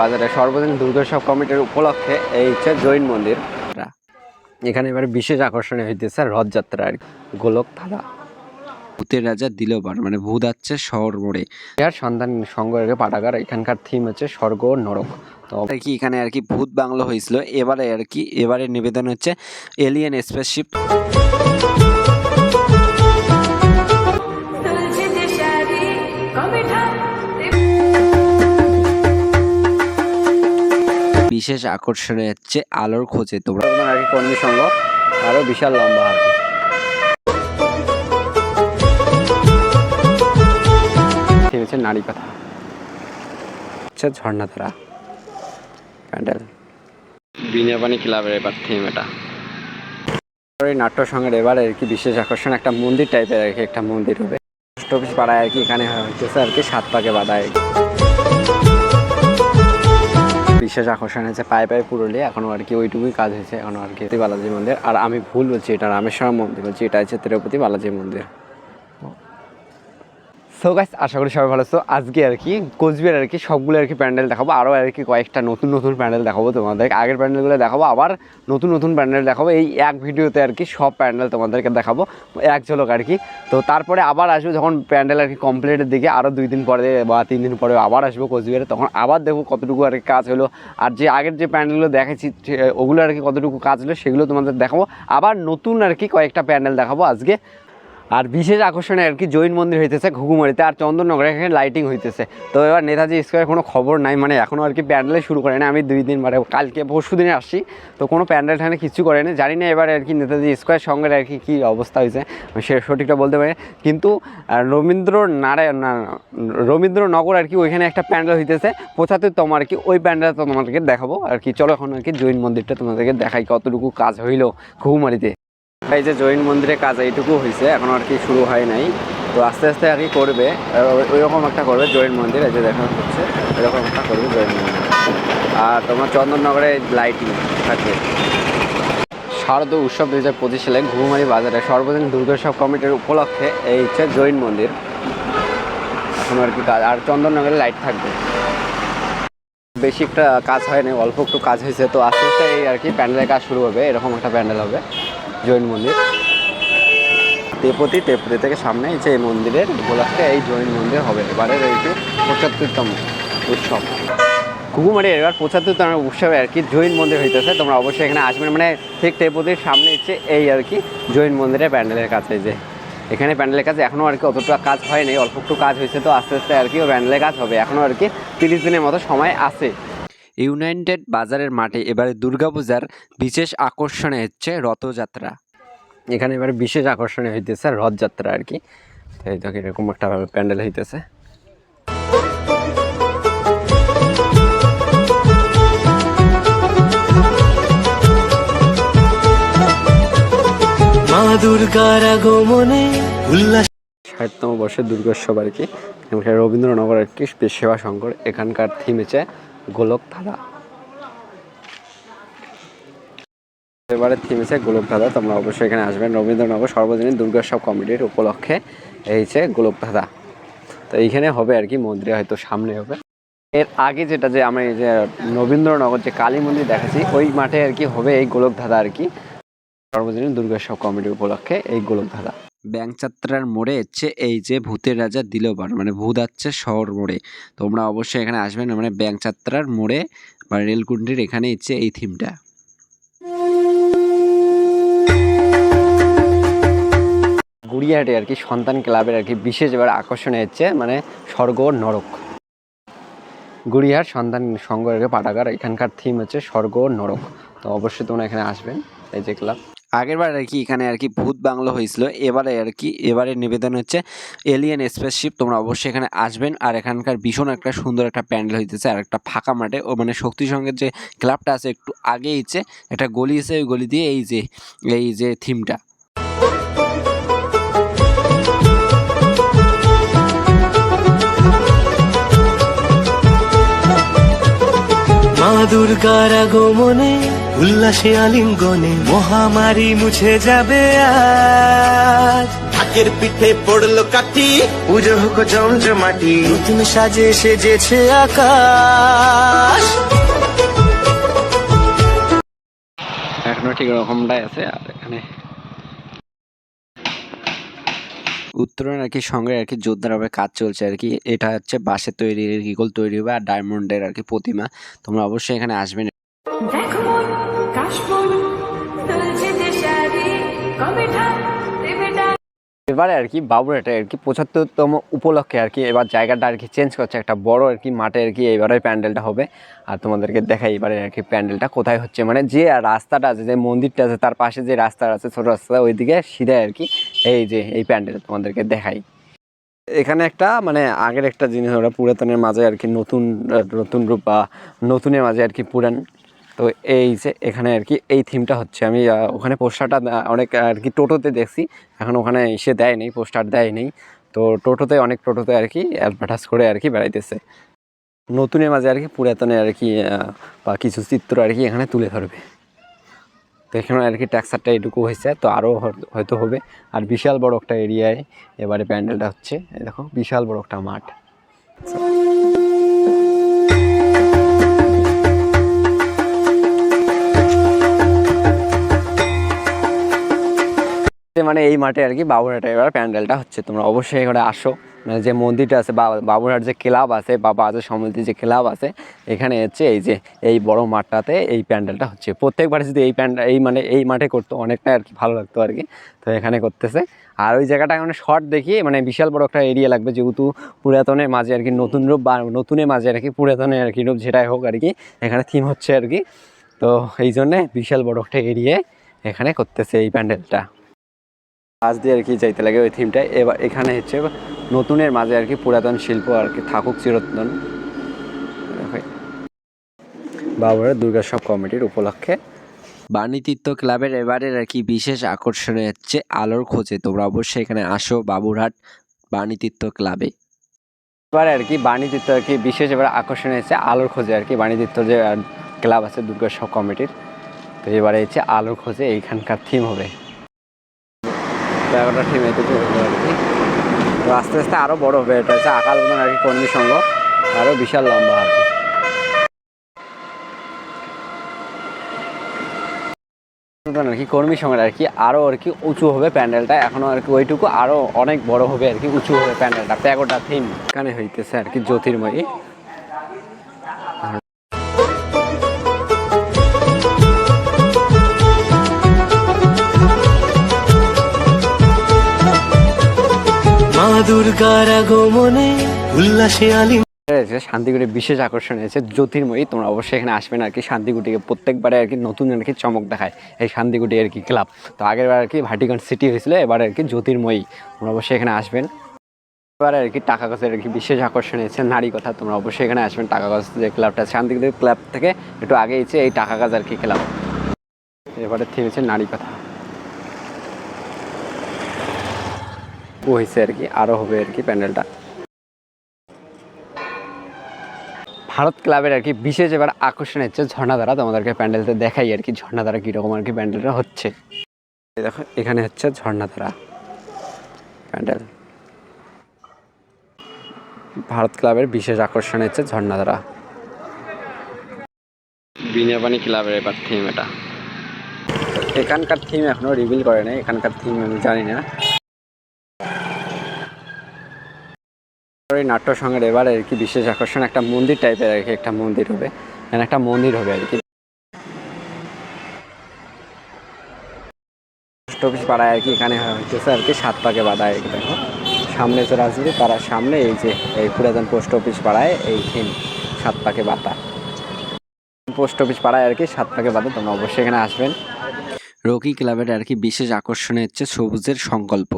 বাজারে সর্বদিন দুর্গোৎসব কমিটির উপলক্ষে এই হচ্ছে জৈন মন্দির। এখানে এবারে বিশেষ আকর্ষণীয় হইতেছে রথযাত্রা আর গোলক ধাঁধা ভূতের রাজা দিলবার মানে ভূত আছে মোড়ে আর সন্তান সংঘ পাঠাগার, এখানকার থিম হচ্ছে স্বর্গ নরক। তো আর কি এখানে আর কি ভূত বাংলো হয়েছিল? এবারে আর কি, এবারে নিবেদন হচ্ছে এলিয়েন স্পেসশিপ বিশেষ আকর্ষণ হচ্ছে আলোর খোঁজে তোমরা আর কর্মী সংঘ আরও বিশাল লম্বা আর হচ্ছে নারী কথা। হচ্ছে ঝর্ণাধারা। প্যান্ডেল। বিনিয়াপানি ক্লাবের এবার থিম এটা। এই নাট্য সঙ্গের এবার আর কি বিশেষ আকর্ষণ, একটা মন্দির টাইপের আর কি, একটা মন্দির হবে। পোস্ট অফিস পাড়ায় আর কি এখানে হচ্ছে আর কি সাত পাকে বাঁধা আর কি বিশেষ আকর্ষণ হয়েছে, পায়ে পায়ে পুরুলিয়া এখনও আর কি ওইটুকুই কাজ হয়েছে, এখনও আর কি। বালাজি মন্দির। আর আমি ভুল বলছি, এটা রামেশ্বর মন্দির, বলছি, এটা হচ্ছে তিরুপতি বালাজি মন্দির। সো গাইস আশা করি সবাই ভালো আছো। আজকে আর কি, কোচবিহার আর কি, সবগুলো আর কি প্যান্ডেল দেখাবো। আরও আর কি কয়েকটা নতুন নতুন প্যান্ডেল দেখাবো তোমাদেরকে আগের প্যান্ডেলগুলো দেখাবো, আবার নতুন নতুন প্যান্ডেল দেখাবো। এই এক ভিডিওতে আর কি সব প্যান্ডেল তোমাদেরকে দেখাবো, এক ঝলক আর কি। তো তারপরে আবার আসব যখন প্যান্ডেল আর কি কমপ্লিটের দিকে আরও দুই দিন পরে বা তিন দিন পরে আবার আসব কোচবিহারে। তখন আবার দেখব কতটুকু আর কি কাজ হলো। আর যে আগের যে প্যান্ডেলগুলো দেখেছি ওগুলো আর কি কতটুকু কাজ হলো, সেগুলো তোমাদের দেখাবো। আবার নতুন আর কি কয়েকটা প্যান্ডেল দেখাবো আজকে। আর বিশেষ আকর্ষণে আর কি জৈন মন্দির হইতেছে ঘুঘুমারিতে আর চন্দননগরে এখানে লাইটিং হইতেছে। তো এবার নেতাজি স্কোয়ার কোনো খবর নাই মানে এখনও আর কি প্যান্ডেলে শুরু করে না আমি দুই দিন মানে কালকে পরশু দিনে আসছি, তো কোনো প্যান্ডেল ঠান্ডে কিছু করে করেনি জানি না এবার আর কি নেতাজি স্কোয়ার সঙ্গে আর কি কী অবস্থা হয়েছে আমি সে সঠিকটা বলতে পারি কিন্তু রবীন্দ্র নারায়ণ না, রবীন্দ্রনগর আর কি ওইখানে একটা প্যান্ডেল হইতেছে পঁচাত্তরতম আর কি, ওই প্যান্ডেলটা তোমাদেরকে দেখাবো। আর কি, চলো এখন আর কি জৈন মন্দিরটা তোমাদেরকে দেখাই কতটুকু কাজ হইল ঘুঘুমারিতে এই যে জৈন মন্দিরের কাজ, এইটুকু হয়েছে এখন আর কি শুরু হয় নাই। তো আস্তে আস্তে আর কি করবে ওই- ওইরকম একটা করবে জৈন মন্দির, এই যে দেখা হচ্ছে, এরকম একটা করবে জৈন মন্দির। আর তোমার চন্দননগরে লাইটিং থাকবে শারদ উৎসব দুই হাজার পঁচিশ সালে ঘুঘুমারি বাজারে সর্বদিন দুর্গোৎসব কমিটির উপলক্ষে এই হচ্ছে জৈন মন্দির। এখন আর কি কাজ, আর চন্দননগরে লাইট থাকবে। বেশি একটা কাজ হয়নি, অল্প একটু কাজ হয়েছে, তো আস্তে আস্তে এই আর কি প্যান্ডেলের কাজ শুরু হবে, এরকম একটা প্যান্ডেল হবে। জৈন মন্দির। তেপতি তেপতি থেকে সামনে যে এই মন্দিরের উপলক্ষে এই জৈন মন্দির হবে। এবারে রয়েছে পঁচাত্তরতম উৎসব। ঘুঘুমারি এবার পঁচাত্তরতম উৎসবে আর কি জৈন মন্দির হইতেছে। তোমরা অবশ্যই এখানে আসবেন মানে ঠিক তেপতির সামনে হচ্ছে এই আর কি জৈন মন্দিরের প্যান্ডেলের কাছে যে। এখানে প্যান্ডেলের কাছে এখনও আর কি অতটা কাজ হয়নি। অল্প একটু কাজ হয়েছে তো আস্তে আস্তে আর কি প্যান্ডেলের কাজ হবে। এখনও আর কি তিরিশ দিনের মতো সময় আছে। ইউনাইটেড বাজারের মাঠে এবারে দুর্গাপূজার বিশেষ আকর্ষণে হচ্ছে রথযাত্রা। এখানে এবারে বিশেষ আকর্ষণে হইতেছে রথযাত্রা আর কি। তো এই এরকম একটা প্যান্ডেল হইতেছে। মা দুর্গার আগমনে উল্লাস ষাটতম বর্ষের দুর্গোৎসব আর কি। রবীন্দ্রনগর আর কি সেবা শঙ্কর এখানকার থিম হচ্ছে গোলক ধাঁধা এবারে থিম হচ্ছে গোলক ধাঁধা তোমরা অবশ্যই এখানে আসবেন রবীন্দ্রনগর সর্বজনীন দুর্গোৎসব কমিটির উপলক্ষে এই হচ্ছে গোলক ধাঁধা তো এইখানে হবে আর কি, মন্দিরে হয়তো সামনে হবে। এর আগে যেটা যে এই যে রবীন্দ্রনগর যে কালী মন্দির দেখাচ্ছি, ওই মাঠে আর কি হবে এই গোলক ধাঁধা আর কি। সর্বজনীন দুর্গোৎসব কমিটির উপলক্ষে এই গোলক ধাঁধা ব্যাংচাত্রার মোড়ে হচ্ছে এই যে ভূতের রাজা দিলবার মানে ভূত আছে শহর মোড়ে। তোমরা অবশ্যই এখানে আসবেন মানে ব্যাংচাত্রার মোড়ে বা রেলকুন্ডির এখানে হচ্ছে এই থিমটা গুড়িয়াহাটে আর কি সন্তান ক্লাবের আর কি বিশেষ এবার আকর্ষণে হচ্ছে মানে স্বর্গ নরক। গুড়িয়াহাট সন্তান সংঘ পাঠাগার, এখানকার থিম হচ্ছে স্বর্গ নরক। তো অবশ্যই তোমরা এখানে আসবেন, এই যে ক্লাব। আগেরবার আর কি এখানে আর কি ভূত বাংলো হয়েছিল। এবারে আর কি, এবারে নিবেদন হচ্ছে এলিয়েন স্পেসশিপ তোমরা অবশ্যই এখানে আসবেন। আর এখানকার ভীষণ একটা সুন্দর একটা প্যান্ডেল হইতেছে আর একটা ফাঁকা মাঠে। ও মানে শক্তি সঙ্গের যে ক্লাবটা আছে একটু আগে ইচ্ছে একটা গলি আছে, ওই গলি দিয়ে এই যে এই যে থিমটা। মা দুর্গার আগমনে উল্লাসে আলিঙ্গনে মহামারী মুছে যাবে আজ। ঢাকের পিঠে পড়ল কাটি পুজো হোক জমজমাটি নতুন সাজে সেজেছে আকাশ। এখনও ঠিক রকমটাই আছে আর এখানে উত্তরণ আর কি সঙ্গে আর কি যোদ্ধারভাবে কাজ চলছে আর কি। এটা হচ্ছে বাঁশের তৈরি ইগল তৈরি হবে আর ডায়মন্ডের আর কি প্রতিমা। তোমরা অবশ্যই এখানে আসবেন দেখো মন এবারে আর কি বাবুরাটে আর কি পঁচাত্তরতম উপলক্ষে আর কি এবার জায়গাটা আর কি চেঞ্জ করছে একটা বড় আর কি মাঠে আর কি এবারে প্যান্ডেলটা হবে আর তোমাদেরকে দেখাই এবারে আর কি প্যান্ডেলটা কোথায় হচ্ছে মানে যে রাস্তাটা আছে যে মন্দিরটা আছে তার পাশে যে রাস্তা আছে ছোটো রাস্তা ওইদিকে সিধাই আর কি এই যে এই প্যান্ডেল তোমাদেরকে দেখাই এখানে একটা মানে আগের একটা জিনিস ওরা পুরাতনের মাঝে আর কি নতুন নতুন রূপ বা নতুনের মাঝে আর কি পুরান তো এই যে এখানে আর কি, এই থিমটা হচ্ছে। আমি ওখানে পোস্টারটা অনেক, আর কি, টোটোতে দেখছি। এখন ওখানে এসে দেয় নেই, পোস্টার দেয় নেই। তো টোটোতে অনেক টোটোতে আর কি অ্যাডভার্টাইজ করে আর কি বেড়াইতেছে। নতুনের মাঝে আর কি পুরাতনের আর কি বা কিছু চিত্র আর কি এখানে তুলে ধরবে। তো এখানে আর কি ট্যাক্সারটা এটুকু হয়েছে, তো আরও হয়তো হবে। আর বিশাল বড় একটা এরিয়ায় এবারে প্যান্ডেলটা হচ্ছে। দেখো, বিশাল বড় একটা মাঠ। মানে এই মাঠে আর কি বাবুরহাটে এবার প্যান্ডেলটা হচ্ছে। তোমরা অবশ্যই এখানে আসো। মানে যে মন্দিরটা আছে, বা বাবুরহাট যে ক্লাব আছে, বা বাজার সমিতি যে ক্লাব আছে, এখানে হচ্ছে এই যে, এই বড় মাঠটাতে এই প্যান্ডেলটা হচ্ছে। প্রত্যেকবার যদি এই প্যান্ডেল, এই মানে এই মাঠে করতো অনেকটা আর কি ভালো লাগতো আর কি। তো এখানে করতেছে। আর ওই জায়গাটা মানে শর্ট দেখি মানে বিশাল বড় একটা এরিয়া লাগবে, যেহেতু পুরাতনের মাঝে আর কি নতুন রূপ, বা নতুনের মাঝে আর কি পুরাতনের আর কি রূপ যেটাই হোক আর কি, এখানে থিম হচ্ছে আর কি। তো এই জন্যে বিশাল বড় একটা এরিয়ায় এখানে করতেছে এই প্যান্ডেলটা। আজ দিয়ে আর কি যাইতে লাগে ওই থিমটা এবার এখানে হচ্ছে নতুনের মাঝে আর কি পুরাতন শিল্প আর কি থাকুক চিরন্তন। বাবুরা দুর্গাসব কমিটির উপলক্ষে বাণীতীর্থ ক্লাবের এবারের আর কি বিশেষ আকর্ষণ হচ্ছে আলোর খোঁজে। তোমরা অবশ্যই এখানে আসো বাবুরহাট বাণীতীর্থ ক্লাবে। এবার আর কি বাণীতীর্থ আর কি বিশেষ এবার আকর্ষণ হয়েছে আলোর খোঁজে আর কি বাণীতীর্থ যে ক্লাব আছে দুর্গাসব কমিটির। তো এবারে হচ্ছে আলোর খোঁজে এইখানকার থিম হবে। থিম এতে চলবে আর কি তো আস্তে আস্তে আরও বড় হবে এটা হচ্ছে আকাল বোধন আর কি কর্মী সংঘ আরও বিশাল লম্বা আর কি। আর কি কর্মী সংঘের আর কি আরও আর কি উঁচু হবে প্যান্ডেলটা এখনও আর কি ওইটুকু আরও অনেক বড় হবে আর কি উঁচু হবে প্যান্ডেলটা প্যাগোটা থিম। এখানে হইতেছে আর কি জ্যোতির্ময়ী। শান্তিগুটির বিশেষ আকর্ষণ হয়েছে জ্যোতির্ময়ী, তোমরা অবশ্যই এখানে আসবেন আর কি শান্তিগুটিকে প্রত্যেকবারে আর কি নতুন আর কি চমক দেখায় এই শান্তিগুটি আর কি ক্লাব। তো আগের বার আর কি ভাটিকান সিটি হয়েছিল, এবার আর কি জ্যোতির্ময়ী, তোমরা অবশ্যই এখানে আসবেন। এবার আর কি টাকা গাছের আর কি বিশেষ আকর্ষণ হয়েছে নারী কথা, তোমরা অবশ্যই এখানে আসবেন টাকা গাছ যে ক্লাবটা শান্তিগুটি ক্লাব থেকে একটু আগে হচ্ছে এই টাকা গাছ আর কি ক্লাব। এবারে থিম হচ্ছে নারী কথা। হয়েছে আর কি আরও হবে আর কি প্যান্ডেলটা ভারত ক্লাবের আর কি বিশেষ এবার আকর্ষণ হচ্ছে ঝর্ণাধারা, তোমাদেরকে প্যান্ডেলতে দেখাই আর কি ঝর্ণাধারা কীরকম আর কি প্যান্ডেলটা হচ্ছে। দেখো, এখানে হচ্ছে ঝর্ণাধারা প্যান্ডেল। ভারত ক্লাবের বিশেষ আকর্ষণ হচ্ছে ঝর্ণাধারা। বিনিয়াবানি ক্লাবের এবার থিম এটা। এখানকার থিম এখনও রিভিল করে নাই, এখানকার থিম আমি জানি না। এই নাট্য সঙ্গের এবার আর কি বিশেষ আকর্ষণ, একটা মন্দির টাইপের আর কি একটা মন্দির হবে। এখানে একটা মন্দির হবে আর কি। পোস্ট অফিস পাড়ায় আর কি এখানে হচ্ছে আর কি সাত পাকে বাঁধা আর কি দেখো। সামনে যে রাজনীতি, তারা সামনে এই যে এই পুরাতন পোস্ট অফিস পাড়ায় এই থিম সাত পাকে বাঁধা। পোস্ট অফিস পাড়ায় আর কি সাত পাকে বাঁধা, তোমরা অবশ্যই এখানে আসবেন। রকি ক্লাবের আর কি বিশেষ আকর্ষণ হচ্ছে সবুজের সংকল্প।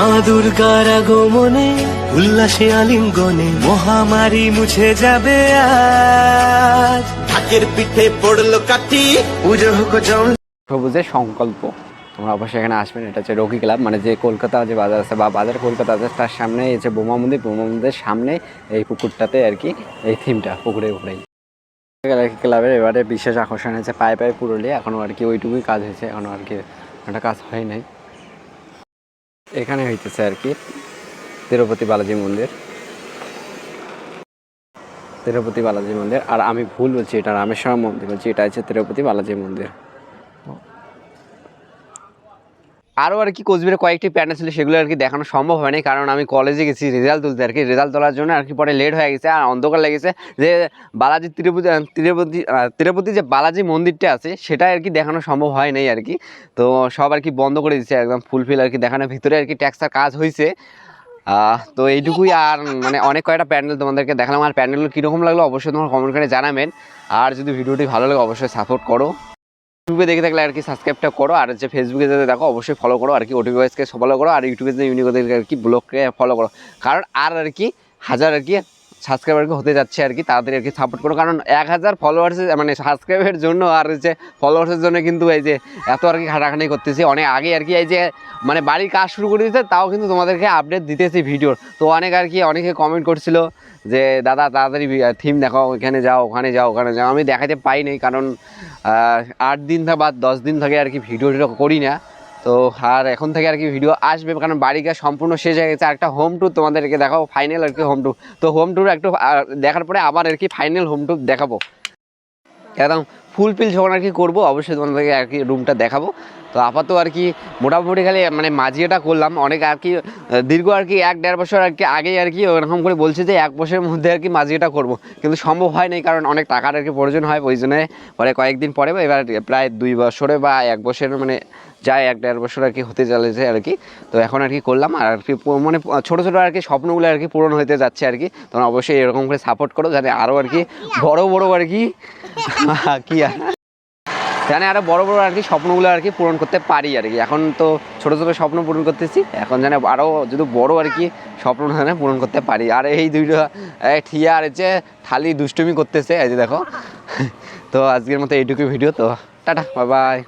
মা দুর্গার আগমনে উল্লাসে আলিঙ্গনে মহামারী মুছে যাবে আজ। ঢাকের পিঠে পড়ল কাঠি। পুজো হোক জম সবুজের সংকল্প তোমরা অবশ্যই এখানে আসবেন এটা হচ্ছে রকি ক্লাব মানে যে কলকাতা যে বাজার আছে বা বাজার কলকাতা আছে তার সামনে এই যে বোমা মন্দির বোমা মন্দিরের সামনে এই পুকুরটাতে আর কি এই থিমটা পুকুরে উপরেই ক্লাবের এবারে বিশেষ আকর্ষণ হয়েছে পায়ে পায়ে পুরুলিয়া এখনও আর কি ওইটুকুই কাজ হয়েছে এখনও আর কি একটা কাজ হয় নাই। এখানে হইতেছে আর কি, তিরুপতি বালাজি মন্দির। তিরুপতি বালাজি মন্দির, আর আমি ভুল বলছি, এটা রামেশ্বর মন্দির, বলছি, এটা হচ্ছে তিরুপতি বালাজি মন্দির। আরও আর কি কোচবিহারে কয়েকটি প্যান্ডেল ছিল, সেগুলো আর কি দেখানো সম্ভব হয়নি, কারণ আমি কলেজে গেছি রেজাল্ট তুলতে আর কি। রেজাল্ট তোলার জন্য আর কি পরে লেট হয়ে গেছে, আর অন্ধকার লেগেছে যে বালাজি তিরুপতি তিরুপতি তিরুপতি যে বালাজি মন্দিরটা আছে, সেটা আর কি দেখানো সম্ভব হয় নাই আর কি। তো সব আর কি বন্ধ করে দিচ্ছে একদম ফুলফিল আর কি দেখানোর ভিতরে আর কি ট্যাক্সার কাজ হয়েছে তো এইটুকুই আর মানে অনেক কয়টা প্যান্ডেল তোমাদেরকে দেখালাম, আর প্যান্ডেলগুলো কীরকম লাগল অবশ্যই তোমার কমেন্ট করে জানাবেন। আর যদি ভিডিওটি ভালো লাগে, অবশ্যই সাপোর্ট করো। ইউটিউবে দেখে থাকলে আর কি সাবস্ক্রাইবটা করো। আর যে ফেসবুকে যাতে দেখো, অবশ্যই ফলো করো। আর কি ওটিভি ওয়াইসকে ফলো করো। আর ইউটিউবে যে ইউনিক আর কি ব্লগকে ফলো করো। কারণ আর আর কি, হাজার আর কি সাবস্ক্রাইবার হতে যাচ্ছে আর কি তাড়াতাড়ি আর কি সাপোর্ট করো। কারণ এক হাজার ফলোয়ার্সের মানে সাবস্ক্রাইবের জন্য আর হচ্ছে ফলোয়ার্সের জন্য কিন্তু এই যে এত আর কি খাটাখাটি করতেছি। অনেক আগে আর কি এই যে মানে বাড়ির কাজ শুরু করে দিতে তাও কিন্তু তোমাদেরকে আপডেট দিতেছি ভিডিওর। তো অনেক আর কি, অনেকে কমেন্ট করছিল যে, দাদা, তাড়াতাড়ি থিম দেখাও, এখানে যাও, ওখানে যাও ওখানে যাও। আমি দেখাতে পাইনি কারণ আট দিন বা দশ দিন থেকে আর কি ভিডিও করি না। তো আর এখন থেকে আর কি ভিডিও আসবে, কারণ বাড়ি গিয়ে সম্পূর্ণ শেষ হয়ে গেছে। একটা হোম ট্যুর তোমাদেরকে দেখাবো ফাইনাল আর কি হোম ট্যুর তো হোম ট্যুর একটু দেখার পরে আবার আর কি ফাইনাল হোম ট্যুর দেখাবো। একদম ফুল পিল যখন আর কি করব অবশ্যই তোমাদেরকে আর কি রুমটা দেখাবো তো আপাতত আর কি মোটামুটি খালি মানে মাঝিয়েটা করলাম অনেক আর কি দীর্ঘ আর কি এক দেড় বছর আর কি আগেই আর কি ওরকম করে বলছে যে এক বছরের মধ্যে আর কি মাঝিয়েটা করব কিন্তু সম্ভব হয় নাই কারণ অনেক টাকার আর কি প্রয়োজন হয় ওই জন্য পরে কয়েকদিন পরে বা এবার প্রায় দুই বছরে বা এক বছরের মানে যায় এক দেড় বছর আর কি হতে চলেছে আর কি তো এখন আর কি করলাম আর আর কি মানে ছোটো ছোটো আর কি স্বপ্নগুলো আর কি পূরণ হতে যাচ্ছে আর কি তোমরা অবশ্যই এরকম করে সাপোর্ট করো যাতে আরও আর কি বড় বড় আর কি কি আর? জানে, আরও বড় বড় আর কি স্বপ্নগুলো আর কি পূরণ করতে পারি আর কি। এখন তো ছোট ছোট স্বপ্ন পূরণ করতেছি, এখন জানে আরও যদি বড় আর কি স্বপ্ন জানে পূরণ করতে পারি। আর এই দুইটা ঠিয়া আর হচ্ছে খালি দুষ্টুমি করতেছে, এই যে দেখো। তো আজকের মতো এইটুকু ভিডিও তো টাটা বাই বাই